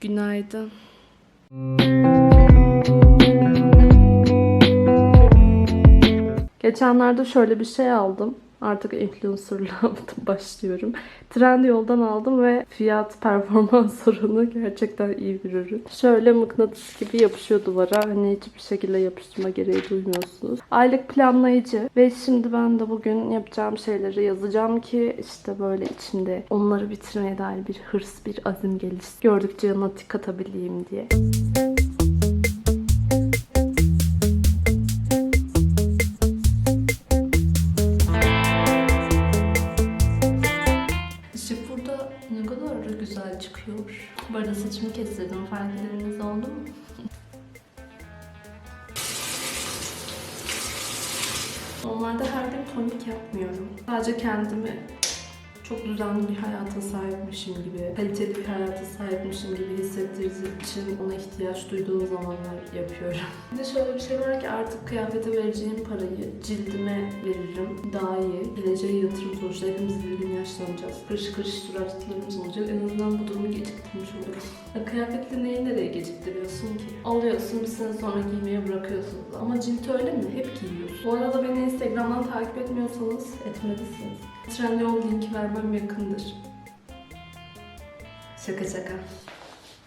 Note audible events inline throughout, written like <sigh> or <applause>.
Günaydın. Geçenlerde şöyle bir şey aldım. Artık influencerlığa <laughs> başlıyorum. Trendyol'dan aldım ve fiyat performans oranı <laughs> gerçekten iyi bir ürün. Şöyle mıknatıs gibi yapışıyor duvara. Hani hiçbir şekilde yapıştırma gereği duymuyorsunuz. Aylık planlayıcı ve şimdi ben de bugün yapacağım şeyleri yazacağım ki işte böyle içinde onları bitirmeye dair bir hırs, bir azim gelişsin. Gördükçe yanına tik atabileyim diye. Işık saçımı kestirdim. Fark edeniniz oldu mu? Normalde her gün tonik yapmıyorum. Sadece kendimi çok düzenli bir hayata sahipmişim gibi, kaliteli bir hayata sahipmişim gibi hissettirdiği için ona ihtiyaç duyduğum zamanlar yapıyorum. <laughs> Bir de şöyle bir şey var ki artık kıyafete vereceğim parayı cildime veririm. Daha iyi. Geleceğe yatırım sonuçta hepimiz bir gün yaşlanacağız. Kırış kırış suratlarımız olacak. En azından bu durumu geciktirmiş oluruz. <laughs> Ya kıyafetle neyi nereye geciktiriyorsun ki? Alıyorsun bir sene sonra giymeye bırakıyorsun. Ama cilt öyle mi? Hep giyiyorsun. Bu arada beni Instagram'dan takip etmiyorsanız etmelisiniz. Trendyol linki vermem yakındır. Şaka şaka.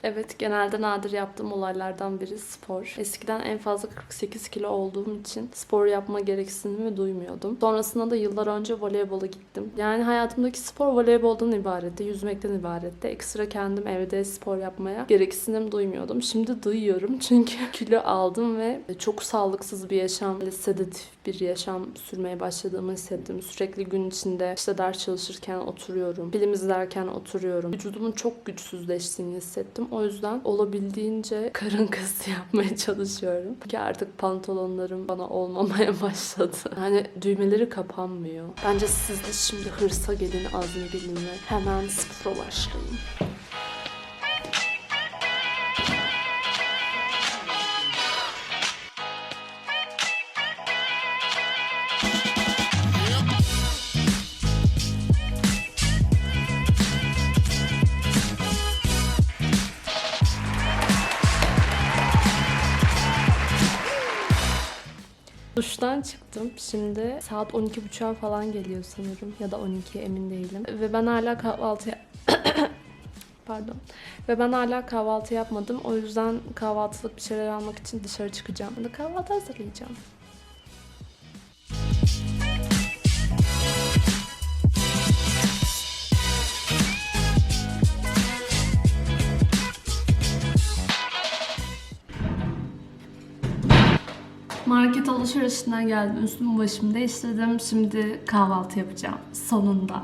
Evet, genelde nadir yaptığım olaylardan biri spor. Eskiden en fazla 48 kilo olduğum için spor yapma gereksinimi duymuyordum. Sonrasında da yıllar önce voleybola gittim. Yani hayatımdaki spor voleyboldan ibaretti, yüzmekten ibaretti. Ekstra kendim evde spor yapmaya gereksinim duymuyordum. Şimdi duyuyorum <laughs> çünkü kilo aldım ve çok sağlıksız bir yaşam, sedatif bir yaşam sürmeye başladığımı hissettim. Sürekli gün içinde işte ders çalışırken oturuyorum, film izlerken oturuyorum. Vücudumun çok güçsüzleştiğini hissettim. O yüzden olabildiğince <laughs> karın kası yapmaya çalışıyorum. Ki artık pantolonlarım bana olmamaya <laughs> başladı. Hani düğmeleri kapanmıyor. Bence siz de şimdi hırsa gelin, azme gelin ve hemen spora başlayın. Duştan çıktım. Şimdi saat 12.30'a falan geliyor sanırım. Ya da 12 emin değilim. Ve ben hala kahvaltı... <coughs> Pardon. Ve ben hala kahvaltı yapmadım. O yüzden kahvaltılık bir şeyler almak için dışarı çıkacağım. Ben de kahvaltı hazırlayacağım. Alışverişinden geldim. Üstümü başımı değiştirdim. Şimdi kahvaltı yapacağım. Sonunda.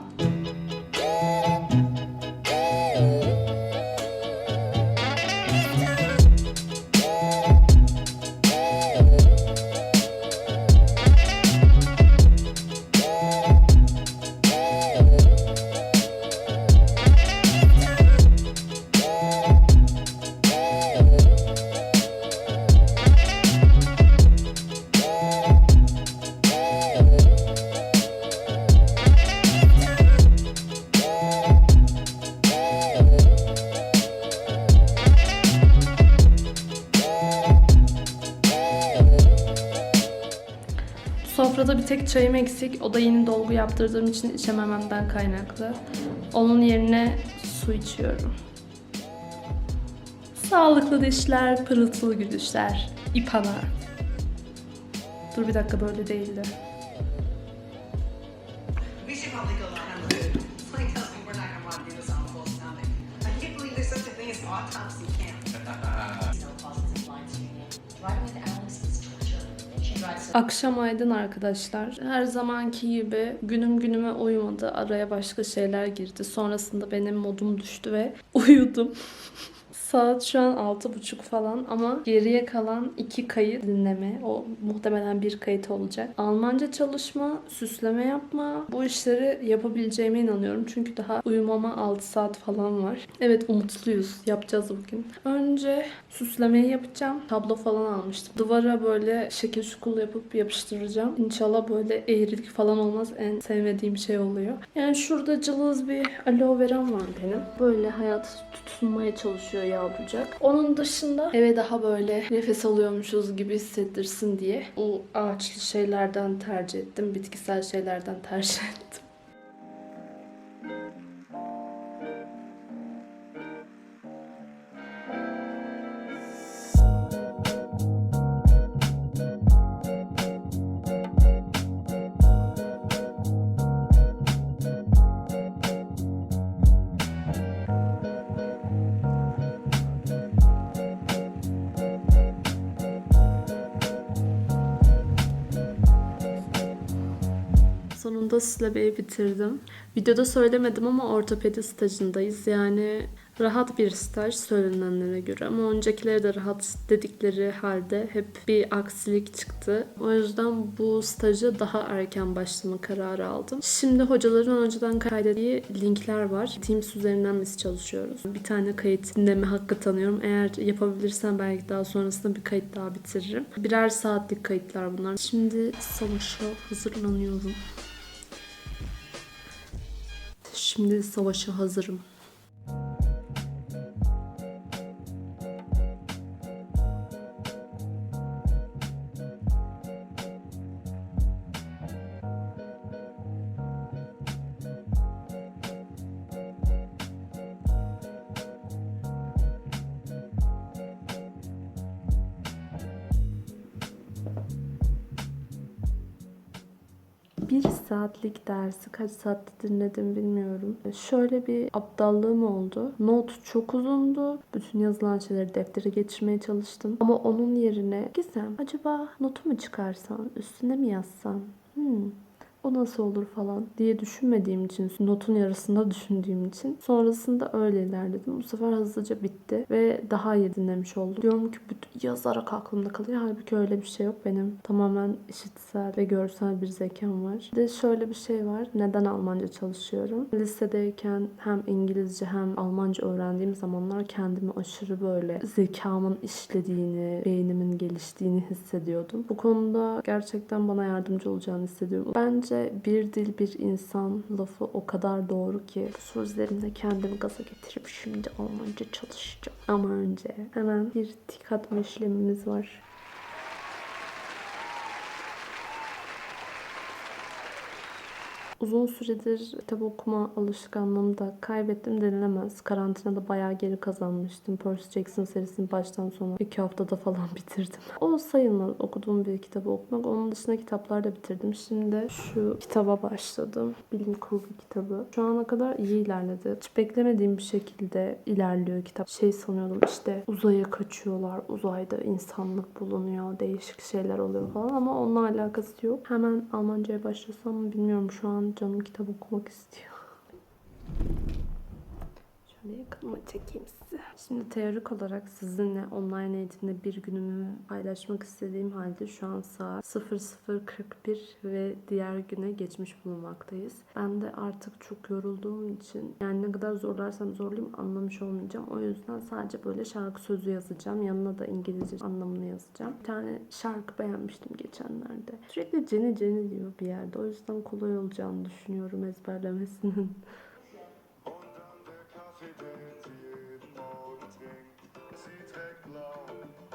Sofrada bir tek çayım eksik. O da yeni dolgu yaptırdığım için içemememden kaynaklı. Onun yerine su içiyorum. Sağlıklı dişler, pırıltılı gülüşler. İpana. Dur bir dakika böyle değildi. Autopsy camp. <laughs> Driving with Akşam aydın arkadaşlar. Her zamanki gibi günüm günüme uymadı. Araya başka şeyler girdi. Sonrasında benim modum düştü ve <laughs> uyudum. Saat şu an altı buçuk falan ama geriye kalan iki kayıt dinleme. O muhtemelen bir kayıt olacak. Almanca çalışma, süsleme yapma. Bu işleri yapabileceğime inanıyorum. Çünkü daha uyumama 6 saat falan var. Evet umutluyuz. Yapacağız bugün. Önce süslemeyi yapacağım. Tablo falan almıştım. Duvara böyle şekil şukul yapıp yapıştıracağım. İnşallah böyle eğrilik falan olmaz. En sevmediğim şey oluyor. Yani şurada cılız bir aloe vera'm var benim. Böyle hayat tutunmaya çalışıyor yağdıracak. Onun dışında eve daha böyle nefes alıyormuşuz gibi hissettirsin diye bu ağaçlı şeylerden tercih ettim. Bitkisel şeylerden tercih <laughs> ettim. Sonunda süslemeyi bitirdim. Videoda söylemedim ama ortopedi stajındayız. Yani rahat bir staj söylenenlere göre ama öncekileri de rahat dedikleri halde hep bir aksilik çıktı. O yüzden bu staja daha erken başlama kararı aldım. Şimdi hocaların önceden kaydettiği linkler var. Teams üzerinden biz çalışıyoruz. Bir tane kayıt dinleme hakkı tanıyorum. Eğer yapabilirsem belki daha sonrasında bir kayıt daha bitiririm. Birer saatlik kayıtlar bunlar. Şimdi savaşa hazırlanıyorum. Şimdi savaşa hazırım. Bir saatlik dersi kaç saatte dinledim bilmiyorum. Şöyle bir aptallığım oldu. Not çok uzundu. Bütün yazılan şeyleri deftere geçirmeye çalıştım. Ama onun yerine Gizem acaba notu mu çıkarsan, üstüne mi yazsan? Hmm, o nasıl olur falan diye düşünmediğim için, notun yarısında düşündüğüm için sonrasında öyle ilerledim. Bu sefer hızlıca bitti ve daha iyi dinlemiş oldum. Diyorum ki bütün yazarak aklımda kalıyor. Halbuki öyle bir şey yok. Benim tamamen işitsel ve görsel bir zekam var. Bir de şöyle bir şey var. Neden Almanca çalışıyorum? Lisedeyken hem İngilizce hem Almanca öğrendiğim zamanlar kendimi aşırı böyle zekamın işlediğini, beynimin geliştiğini hissediyordum. Bu konuda gerçekten bana yardımcı olacağını hissediyorum. Bence bir dil bir insan lafı o kadar doğru ki bu sözlerimle kendimi gaza getirip şimdi Almanca çalışacağım. Ama önce hemen bir tik işlemimiz var. Uzun süredir kitap okuma alışkanlığımı da kaybettim denilemez. Karantinada bayağı geri kazanmıştım. Percy Jackson serisini baştan sona iki haftada falan <laughs> bitirdim. O sayılmaz okuduğum bir kitabı okumak. Onun dışında kitaplar da bitirdim. Şimdi şu kitaba başladım. Bilim kurgu kitabı. Şu ana kadar iyi ilerledi. Hiç beklemediğim bir şekilde ilerliyor kitap. Şey sanıyordum işte uzaya kaçıyorlar. Uzayda insanlık bulunuyor. Değişik şeyler oluyor falan ama onunla alakası yok. Hemen Almanca'ya başlasam bilmiyorum. Şu an canım kitap okumak istiyor. Şöyle yakınıma çekeyim size. Şimdi teorik olarak sizinle online eğitimde bir günümü paylaşmak istediğim halde şu an saat 00.41 ve diğer güne geçmiş bulunmaktayız. Ben de artık çok yorulduğum için yani ne kadar zorlarsam zorlayayım anlamış olmayacağım. O yüzden sadece böyle şarkı sözü yazacağım. Yanına da İngilizce anlamını yazacağım. Bir tane şarkı beğenmiştim geçenlerde. Sürekli Jenny Jenny diyor bir yerde. O yüzden kolay olacağını düşünüyorum ezberlemesinin. <laughs> Bir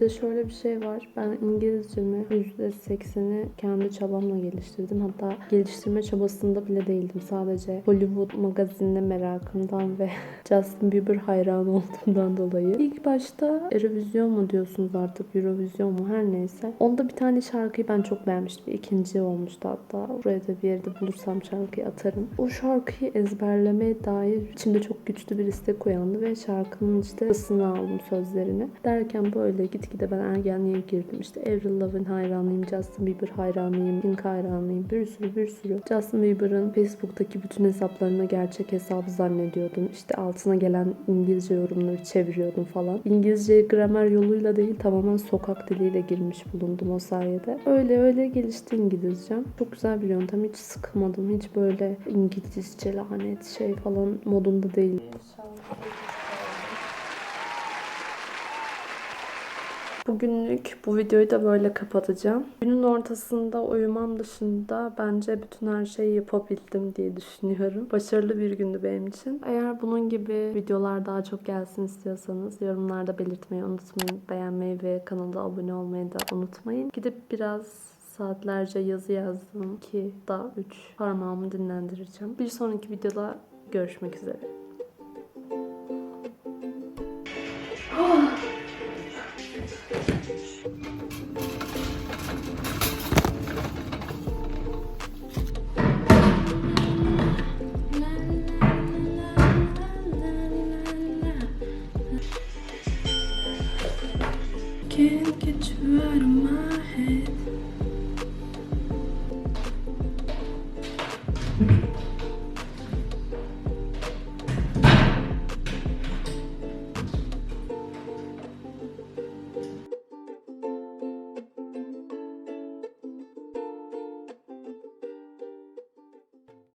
de şöyle bir şey var. Ben İngilizcemi %80'i kendi çabamla geliştirdim. Hatta geliştirme çabasında bile değildim. Sadece Hollywood magazinine merakımdan ve <laughs> Justin Bieber hayranı olduğumdan dolayı. İlk başta Eurovision mu diyorsunuz artık Eurovision mu her neyse. Onda bir tane şarkıyı ben çok beğenmiştim. İkinci olmuştu hatta. Buraya da bir yerde bulursam şarkıyı atarım. O şarkıyı ezberlemeye dair içimde çok güçlü bir istek uyandı ve şarkının işte ısını aldım sözlerini. Derken böyle gitgide ben ergenliğe girdim. İşte Avril Lavigne hayranıyım, Justin Bieber hayranıyım, Pink hayranıyım. Bir sürü bir sürü. Justin Bieber'ın Facebook'taki bütün hesaplarını gerçek hesabı zannediyordum. İşte altına gelen İngilizce yorumları çeviriyordum falan. İngilizce gramer yoluyla değil tamamen sokak diliyle girmiş bulundum o sayede. Öyle öyle gelişti İngilizcem. Çok güzel bir yöntem. Hiç sıkılmadım. Hiç böyle İngilizce lanet şey falan modunda değil. Bugünlük bu videoyu da böyle kapatacağım. Günün ortasında uyumam dışında bence bütün her şeyi yapabildim diye düşünüyorum. Başarılı bir gündü benim için. Eğer bunun gibi videolar daha çok gelsin istiyorsanız yorumlarda belirtmeyi unutmayın. Beğenmeyi ve kanala abone olmayı da unutmayın. Gidip biraz saatlerce yazı yazdım ki daha 3 parmağımı dinlendireceğim. Bir sonraki videoda görüşmek üzere. Head.